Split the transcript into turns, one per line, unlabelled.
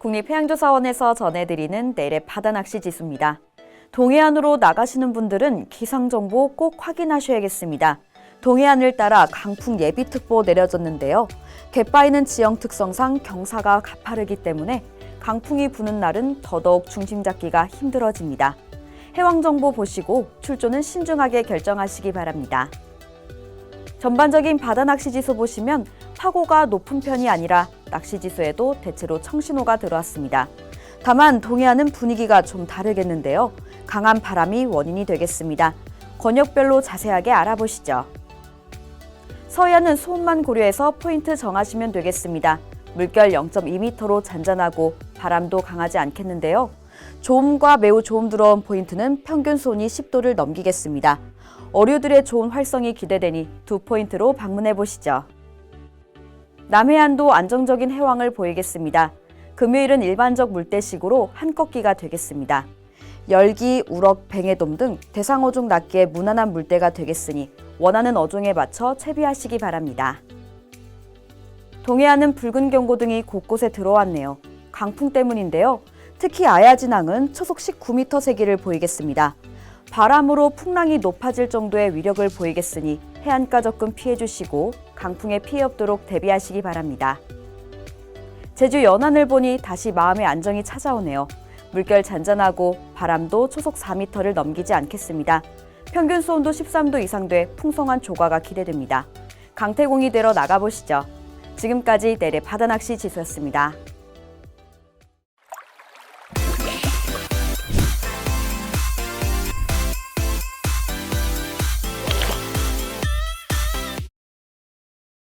국립해양조사원에서 전해드리는 내래 바다 낚시 지수입니다. 동해안으로 나가시는 분들은 기상정보 꼭 확인하셔야겠습니다. 동해안을 따라 강풍 예비특보 내려졌는데요. 갯바위는 지형 특성상 경사가 가파르기 때문에 강풍이 부는 날은 더더욱 중심 잡기가 힘들어집니다. 해왕정보 보시고 출조는 신중하게 결정하시기 바랍니다. 전반적인 바다 낚시 지수 보시면 파고가 높은 편이 아니라 낚시 지수에도 대체로 청신호가 들어왔습니다. 다만 동해안은 분위기가 좀 다르겠는데요. 강한 바람이 원인이 되겠습니다. 권역별로 자세하게 알아보시죠. 서해안은 소음만 고려해서 포인트 정하시면 되겠습니다. 물결 0.2m로 잔잔하고 바람도 강하지 않겠는데요. 좋음과 매우 들어온 포인트는 평균 수온이 10도를 넘기겠습니다. 어류들의 좋은 활성이 기대되니 두 포인트로 방문해 보시죠. 남해안도 안정적인 해왕을 보이겠습니다. 금요일은 일반적 물때식으로 한꺾기가 되겠습니다. 열기, 우럭, 뱅에돔 등 대상어종 낚기에 무난한 물때가 되겠으니 원하는 어종에 맞춰 채비하시기 바랍니다. 동해안은 붉은 경고등이 곳곳에 들어왔네요. 강풍 때문인데요. 특히 아야진항은 초속 19m 세기를 보이겠습니다. 바람으로 풍랑이 높아질 정도의 위력을 보이겠으니 해안가 접근 피해 주시고 강풍에 피해 없도록 대비하시기 바랍니다. 제주 연안을 보니 다시 마음의 안정이 찾아오네요. 물결 잔잔하고 바람도 초속 4m를 넘기지 않겠습니다. 평균 수온도 13도 이상 돼 풍성한 조과가 기대됩니다. 강태공이 되러 나가보시죠. 지금까지 내래 바다낚시 지수였습니다.